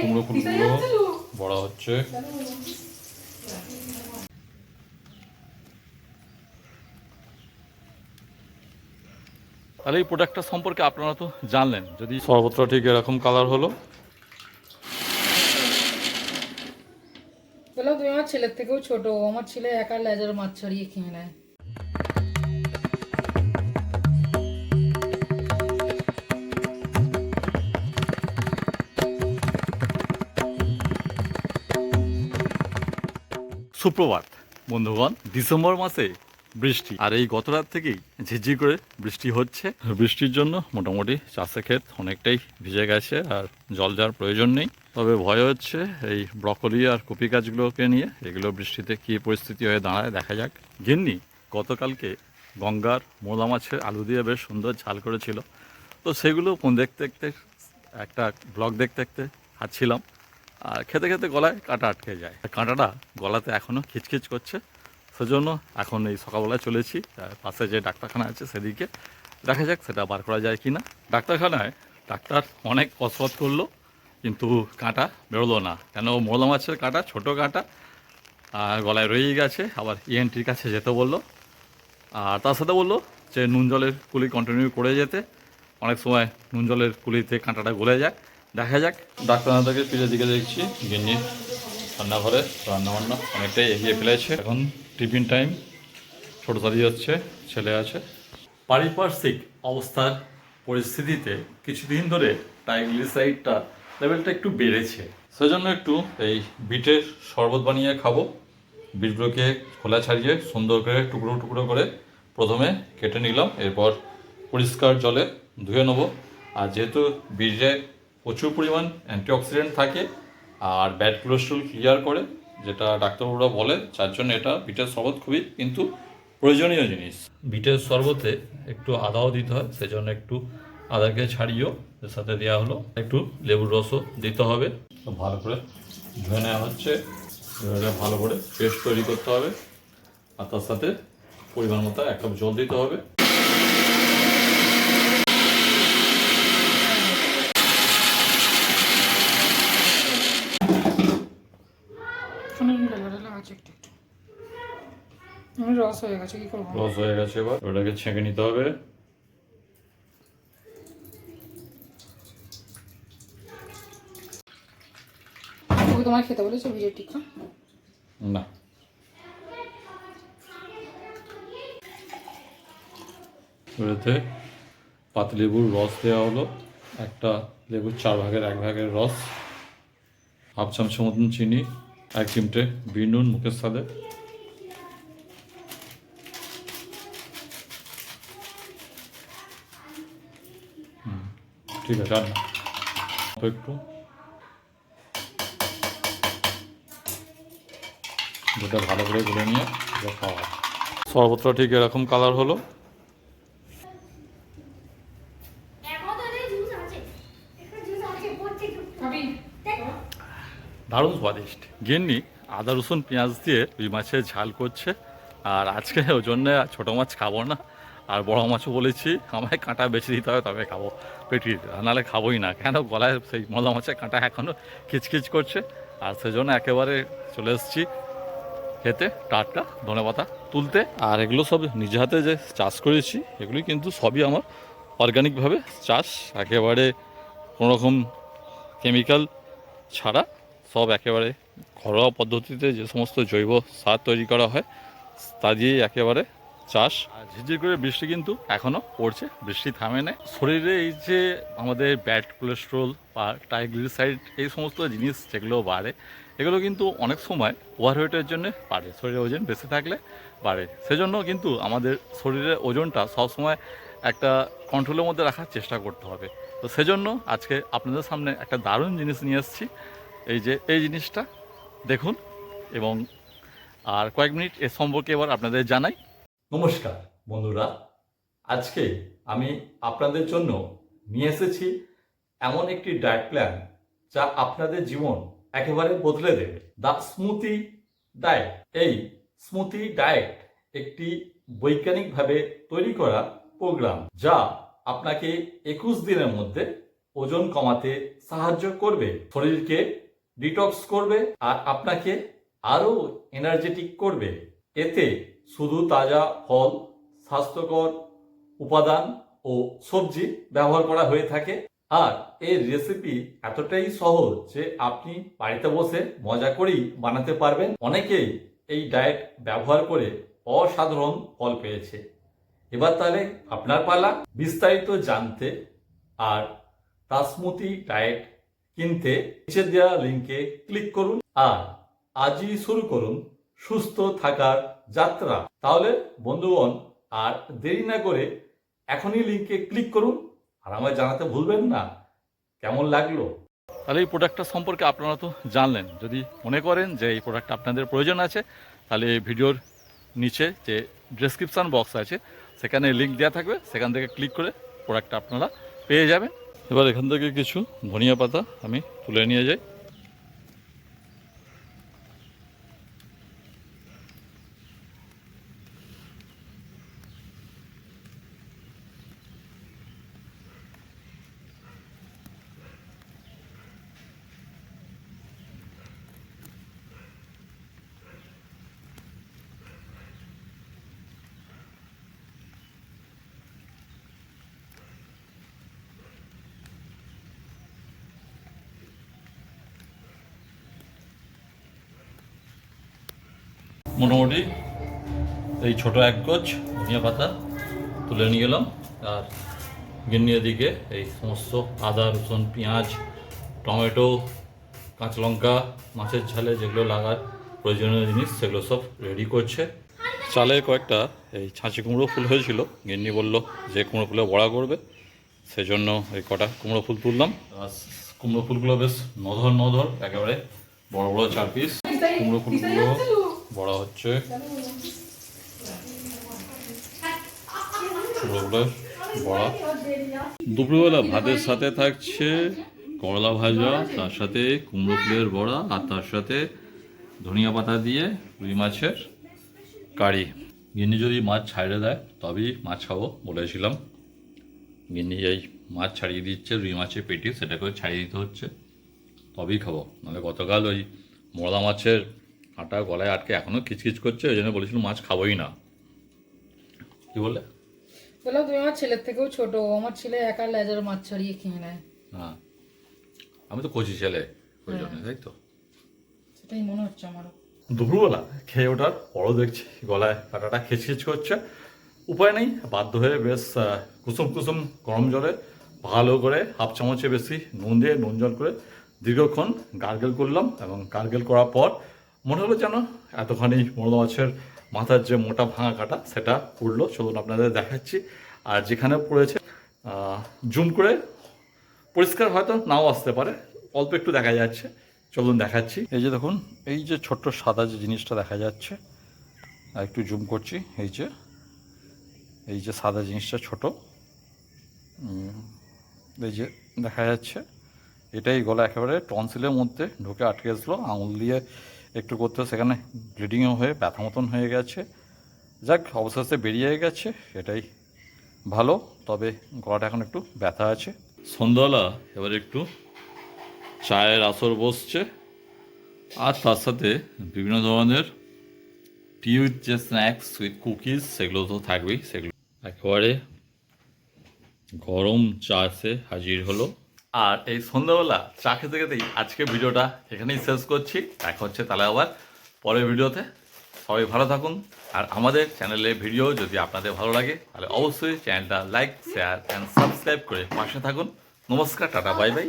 কুমড়ো ফুলগুলো বড় হচ্ছে তাহলে এই প্রোডাক্টটা সম্পর্কে আপনারা তো জানলেন। যদি সর্বত্র ঠিক এরকম কালার হলো। তুমি আমার ছেলের থেকেও ছোট। আমার ছেলে একা লেজার মাছ ছাড়িয়ে খেয়ে নেয়। সুপ্রভাত, বন্ধুগণ। ডিসেম্বর মাসে বৃষ্টি। আর এই গত রাত থেকেই ঝিরঝির করে বৃষ্টি হচ্ছে। বৃষ্টির জন্য মোটামুটি চাষে ক্ষেত অনেকটাই ভিজে গেছে আর জল যাওয়ার প্রয়োজন নেই। তবে ভয় হচ্ছে এই ব্রকলি আর কপি গাছগুলোকে নিয়ে। এগুলো বৃষ্টিতে কী পরিস্থিতি হয়ে দাঁড়ায় দেখা যাক। গিন্নি, গতকালকে গঙ্গার মোলা মাছের আলু দিয়ে বেশ সুন্দর ঝাল করেছিল। তো সেগুলো কোন দেখতে দেখতে, একটা ব্লগ দেখতে দেখতে খাচ্ছিলাম। আর খেতে খেতে গলায় কাঁটা আটকে যায়। কাঁটাটা গলাতে এখনও খিচখিচ করছে। সেজন্য এখন এই সকালবেলায় চলেছি। পাশে যে ডাক্তারখানা আছে সেদিকে। দেখা যাক সেটা বার করা যায় কি না ডাক্তারখানায় ডাক্তার অনেক কসরত করল, কিন্তু কাঁটা বেরোলো না। কেন? মোলা মাছের কাঁটা, ছোটো কাঁটা, আর গলায় রয়েই গেছে। আবার ইএনটির কাছে যেতে বলল। আর তার সাথে বলল যে, নুন জলের কুলি কন্টিনিউ করে যেতে। অনেক সময় নুন জলের কুলিতে কাঁটাটা গলে যায়। দেখা যাক। ডাক্তারনাথকে ফিরে দিকে দেখছি। গিন্নি রান্নাঘরে রান্নাবান্না অনেকটাই এগিয়ে ফেলেছে। এখন টিফিন টাইম। ছোটো দাঁড়িয়ে হচ্ছে ছেলে আছে। পারিপার্শ্বিক অবস্থার পরিস্থিতিতে কিছুদিন ধরে ট্রাইগ্লিসাইডটা লেভেলটা একটু বেড়েছে। সেজন্য একটু এই বিটের শরবত বানিয়ে খাব। বিটগুলোকে খোলা ছাড়িয়ে সুন্দর করে, টুকরো টুকরো করে প্রথমে কেটে নিলাম। এরপর পরিষ্কার জলে ধুয়ে নেব। আর যেহেতু বিটে প্রচুর পরিমাণ অ্যান্টিঅক্সিডেন্ট থাকে আর ব্যাড কোলেস্ট্রল ক্লিয়ার করে, যেটা ডাক্তারবাবুরা বলে, যার জন্য এটা বিটের শরবত খুবই কিন্তু প্রয়োজনীয় জিনিস। বিটের শরবতে একটু আদাও দিতে হয়, সেজন্য একটু আদাকে ছাড়িয়েও এর সাথে দেওয়া হলো। একটু লেবুর রসও দিতে হবে। ভালো করে ধুয়ে নেওয়া হচ্ছে। ভালো করে পেস্ট তৈরি করতে হবে। আর তার সাথে পরিমাণ মতো এক কাপ জল দিতে হবে। আছে একটু একটু রস হয়ে গেছে কি করব? রস হয়ে গেছে এবার। ওটাকে ছেঁকে নিতে হবে। তোমার খেতে বলেছ ভিজে টিকা? না। ওটাতে পাতিলেবুর রস দেওয়া হলো। একটা লেবুর চার ভাগের এক ভাগের রস। হাফ চামচ মতন চিনি। এক চিমটে বিনুন মুখের সাথে ঠিক আছে আর না একটু। দুটো ভালো করে গুলে নিয়ে খাওয়া। শরবতটা ঠিক এরকম কালার হলো। দারুণ স্বাদিষ্ট। গিন্নি, আদা, রসুন, পেঁয়াজ দিয়ে রুই মাছের ঝাল করছে। আর আজকে ওই জন্যে ছোটো মাছ খাব না। আর বড় মাছও বলেছি, আমায় কাঁটা বেছে দিতে হবে, তবে খাব। পেটির নাহলে খাবোই না। কেন? গলায় সেই মলা মাছের কাঁটা এখনও খিচখিচ করছে। আর সেজন্য একেবারে চলে এসেছি খেতে, টাটকা ধনে পাতা তুলতে। আর এগুলো সব নিজে হাতে যে চাষ করেছি, এগুলি কিন্তু সবই আমার অর্গানিকভাবে চাষ। একেবারে কোনোরকম কেমিক্যাল ছাড়া। সব একেবারে ঘরোয়া পদ্ধতিতে যে সমস্ত জৈব সার তৈরি করা হয়, তা দিয়েই একেবারে চাষ। ঝিরঝির করে বৃষ্টি কিন্তু এখনও পড়ছে, বৃষ্টি থামে না শরীরে এই যে আমাদের ব্যাড কোলেস্ট্রল বা ট্রাইগ্লিসাইড, এই সমস্ত জিনিস যেগুলো বাড়ে, এগুলো কিন্তু অনেক সময় ওভারওয়েটের জন্য বাড়ে। শরীরে ওজন বেশি থাকলে বাড়ে। সেজন্য কিন্তু আমাদের শরীরের ওজনটা সবসময় একটা কন্ট্রোলের মধ্যে রাখার চেষ্টা করতে হবে। তো সেজন্য আজকে আপনাদের সামনে একটা দারুণ জিনিস নিয়ে এসেছি। এই যে, এই জিনিসটা দেখুন এবং আর কয়েক মিনিট এর সম্পর্কে এবার আপনাদের জানাই। নমস্কার বন্ধুরা, আজকে আমি আপনাদের জন্য নিয়ে এসেছি এমন একটি ডায়েট প্ল্যান যা আপনাদের জীবন একেবারে বদলে দেবে। দ্য স্মুতি ডায়েট এই স্মুতি ডায়েট একটি বৈজ্ঞানিকভাবে তৈরি করা প্রোগ্রাম যা আপনাকে একুশ দিনের মধ্যে ওজন কমাতে সাহায্য করবে। শরীরকে ডিটক্স করবে আর আপনাকে আরও এনার্জেটিক করবে। এতে শুধু তাজা ফল, স্বাস্থ্যকর উপাদান ও সবজি ব্যবহার করা হয়ে থাকে। আর এই রেসিপি এতটাই সহজ যে আপনি বাড়িতে বসে মজা করেই বানাতে পারবেন। অনেকেই এই ডায়েট ব্যবহার করে অসাধারণ ফল পেয়েছে। এবার তাহলে আপনার পালা। বিস্তারিত জানতে আর তাসমুতি ডায়েট কিনতে নিচে দেওয়া লিঙ্কে ক্লিক করুন আর আজই শুরু করুন সুস্থ থাকার যাত্রা। তাহলে বন্ধুগণ, আর দেরি না করে এখনই লিঙ্কে ক্লিক করুন আর আমায় জানাতে ভুলবেন না। কেমন লাগল? তাহলে এই প্রোডাক্টটা সম্পর্কে আপনারা তো জানলেন। যদি মনে করেন যে এই প্রোডাক্ট আপনাদের প্রয়োজন আছে, তাহলে এই ভিডিওর নিচে যে ডেসক্রিপশান বক্স আছে, সেখানে লিঙ্ক দেওয়া থাকবে। সেখান থেকে ক্লিক করে প্রোডাক্টটা আপনারা পেয়ে যাবেন। এবার এখান থেকে কিছু ধনিয়া পাতা আমি তুলে নিয়ে যাই। মোটামুটি এই ছোট এক গজ ধনিয়া পাতা তুলে নিয়ে গেলাম আর গিন্নির দিকে এই সমস্ত আদা, রসুন, পেঁয়াজ, টমেটো, কাঁচা লঙ্কা, মাছের ঝালে যেগুলো লাগার প্রয়োজনীয় জিনিস সেগুলো সব রেডি করছে। চালে কয়েকটা এই ছাঁচি কুমড়ো ফুল হয়েছিল। গিন্নি বলল, যে কুমড়ো ফুলে বড়া করবে, সেজন্য এই কটা কুমড়ো ফুল তুললাম। কুমড়ো ফুলগুলো বেশ নধর নধর, একেবারে বড় বড় চার পিস কুমড়ো ফুলগুলো বড় হচ্ছে। বড়া। দুপুরবেলা ভাতের সাথে থাকছে করলা ভাজা, তার সাথে কুমড়ো ফুলের বড়া, আর তার সাথে ধনিয়া পাতা দিয়ে রুই মাছের কারি। গিন্নি যদি মাছ ছাড়িয়ে দেয়, তবেই মাছ খাব বলেছিলাম। গিন্নি এই মাছ ছাড়িয়ে দিচ্ছে, রুই মাছের পেটি, সেটাকেও ছাড়িয়ে দিতে হচ্ছে, তবেই খাব। নাহলে গতকাল ওই মোড়া মাছের আটা গলায় আটকে এখনও খিচখিচ করছে ওই জন্য বলেছিল মাছ খাবোই না। কি বললে? বললাম তুমি আমার ছেলের থেকেও ছোট আমার ছেলে একা লেজার মাছ ছাড়িয়ে খেয়ে নেয়। হ্যাঁ। আমি তো কচি ছেলে ওই জন্য তাই তো? সেটাই মনে হচ্ছে আমারও। দুপুরবেলা খেয়ে ওঠার পরও দেখছি গলায় কাটাটা খিচখিচ করছে। উপায় নেই বাধ্য হয়ে বেশ কুসুম কুসুম গরম জলে ভালো করে হাফ চামচে বেশি নুন দিয়ে নুন জল করে দীর্ঘক্ষণ গার্গেল করলাম এবং গার্গেল করার পর মনে হলো যেন এতখানি মোড়া মাছের মাথার যে মোটা ভাঙা কাটা, সেটা উঠল চলুন আপনাদের দেখাচ্ছি। আর যেখানে পড়েছে জুম করে পরিষ্কার হয়তো নাও আসতে পারে। অল্প একটু দেখা যাচ্ছে। চলুন দেখাচ্ছি। এই যে দেখুন, এই যে ছোট্ট সাদা যে জিনিসটা দেখা যাচ্ছে, আর একটু জুম করছি, এই যে এই যে সাদা জিনিসটা ছোট। এই যে দেখা যাচ্ছে, এটাই গলা একেবারে টনসিলের মধ্যে ঢুকে আটকে আসলো, আঙুল দিয়ে একটু করতে সেখানে ব্লিডিংও হয়ে, ব্যথা মতন হয়ে গেছে। যাক, অবশেষে বেরিয়ে গেছে এটাই ভালো। তবে গলাটা এখন একটু ব্যথা আছে। সন্ধ্যাবেলা এবার একটু চায়ের আসর বসছে। আর তার সাথে বিভিন্ন ধরনের উইথ যে স্ন্যাক্স উইথ কুকিজ সেগুলো তো থাকবেই, সেগুলো একেবারে গরম চা এসে হাজির হলো। আর এই সন্ধ্যাবেলা চা খেতে খেতেই আজকে ভিডিওটা এখানেই শেষ করছি। দেখা হচ্ছে তাহলে আবার পরের ভিডিওতে। সবাই ভালো থাকুন। আর আমাদের চ্যানেলে ভিডিও যদি আপনাদের ভালো লাগে, তাহলে অবশ্যই চ্যানেলটা লাইক, শেয়ার অ্যান্ড সাবস্ক্রাইব করে পাশে থাকুন। নমস্কার, টাটা, বাই বাই।